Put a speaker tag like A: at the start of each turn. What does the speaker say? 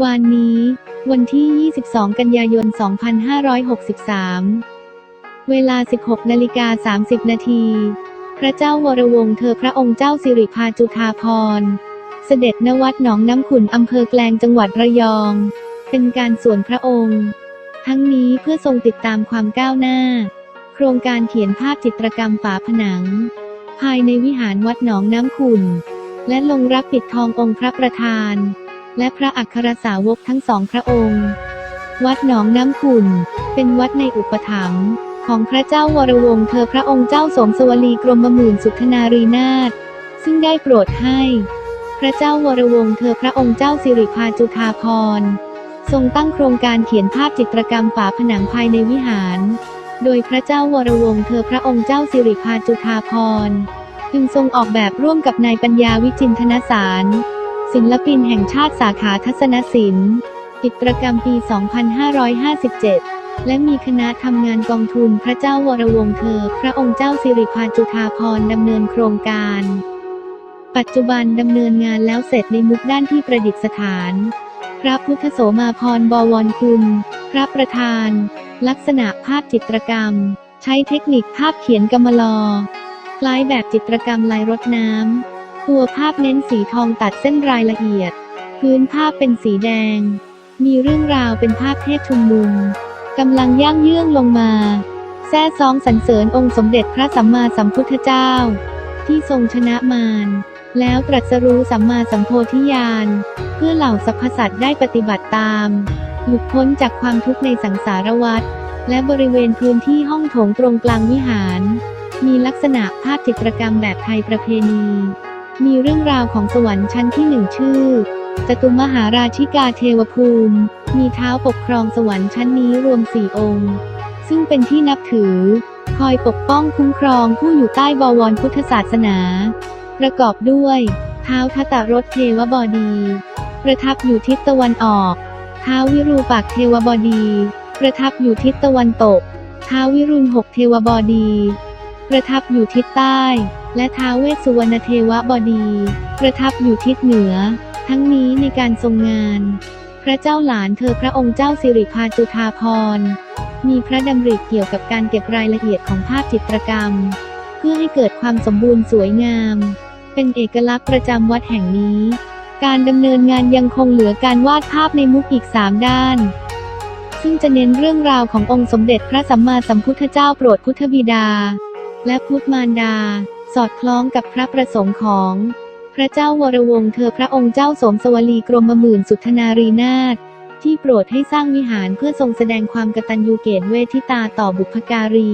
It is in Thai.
A: วานนี้ วันที่ 22 กันยายน 2563 เวลา 16นาฬิกา30 นาที พระเจ้าวรวงศ์เธอพระองค์เจ้าสิริพาจุฑาภรเสด็จณวัดหนองน้ำขุนอำเภอแกลงจังหวัดระยอง เป็นการส่วนพระองค์ ทั้งนี้เพื่อทรงติดตามความก้าวหน้า โครงการเขียนภาพจิตรกรรมฝาผนัง ภายในวิหารวัดหนองน้ำขุนและลงรับปิดทององค์พระประธาน และพระอัครสาวกทั้งสองพระองค์ วัดหนองน้ำขุนเป็นวัดในอุปถัมภ์ของพระเจ้าวรวงศ์เธอพระองค์เจ้าสมสวลีกรมหมื่นสุทนารีนาถซึ่งได้โปรดให้ พระเจ้าวรวงศ์เธอพระองค์เจ้าสิริพาจุฑาภรทรงตั้งโครงการเขียนภาพจิตรกรรมฝาผนังภายในวิหาร โดยพระเจ้าวรวงศ์เธอพระองค์เจ้าสิริพาจุฑาภรจึงทรงออกแบบร่วมกับนายปัญญาวิจินทนสาร ศิลปินแห่งชาติสาขาทัศนศิลป์จิตรกรรมปี 2557 และมีคณะทำงานกองทุนพระเจ้าวรวงศ์เธอ พระองค์เจ้าสิริพาจุฑาภรดำเนินโครงการ ปัจจุบันดำเนินงานแล้วเสร็จในมุกด้านที่ประดิษฐาน พระพุทธโสมาพรบวรคุณ พระประธาน ลักษณะภาพจิตรกรรม ใช้เทคนิคภาพเขียนกำมะลอ คล้ายแบบจิตรกรรมลายรถน้ำ ตัวภาพเน้นสีทองตัดเส้นรายละเอียด พื้นภาพเป็นสีแดง มีเรื่องราวเป็นภาพเทพชุมนุมกำลังย่างเยื่องลงมาแซ่ซองสรรเสริญองค์สมเด็จพระสัมมาสัมพุทธเจ้า ที่ทรงชนะมารแล้วตรัสรู้สัมมาสัมโพธิญาณ เพื่อเหล่าสรรพสัตว์ได้ปฏิบัติตาม หลุดพ้นจากความทุกข์ในสังสารวัฏและบริเวณพื้นที่ห้องโถงตรงกลางวิหาร มีลักษณะภาพจิตรกรรมแบบไทยประเพณี มีเรื่องราวของสวรรค์ชั้นที่หนึ่งชื่อจตุมหาราชิกาเทวภูมิ มีเท้าปกครองสวรรค์ชั้นนี้รวมสี่องค์ ซึ่งเป็นที่นับถือ คอยปกป้องคุ้มครองผู้อยู่ใต้บวรพุทธศาสนา ประกอบด้วยเท้าทัตรถเทวบดี ประทับอยู่ทิศตะวันออก เท้าวิรูปักษ์เทวบดี ประทับอยู่ทิศตะวันตก เท้าววิรุณหกเทวบดี ประทับอยู่ทิศใต้ และท้าวเวสสุวรรณเทวบดี ประทับอยู่ทิศเหนือ ทั้งนี้ในการทรงงาน พระเจ้าหลานเธอพระองค์เจ้าสิริพาจุฑาภรมีพระดำริเกี่ยวกับการเก็บรายละเอียดของภาพจิตรกรรม เพื่อให้เกิดความสมบูรณ์สวยงาม เป็นเอกลักษณ์ประจำวัดแห่งนี้ การดำเนินงานยังคงเหลือการวาดภาพในมุกอีก 3 ด้านซึ่งจะเน้นเรื่องราวขององค์สมเด็จพระสัมมาสัมพุทธเจ้าโปรดพุทธบิดา และพุทธมารดา สอดคล้องกับพระประสงค์ของ พระเจ้าวรวงศ์เธอพระองค์เจ้าสมสวลีกรมหมื่นสุทนารีนาถที่โปรดให้สร้างวิหารเพื่อทรงแสดงความกตัญญูเกตเวทิตาต่อบุพการี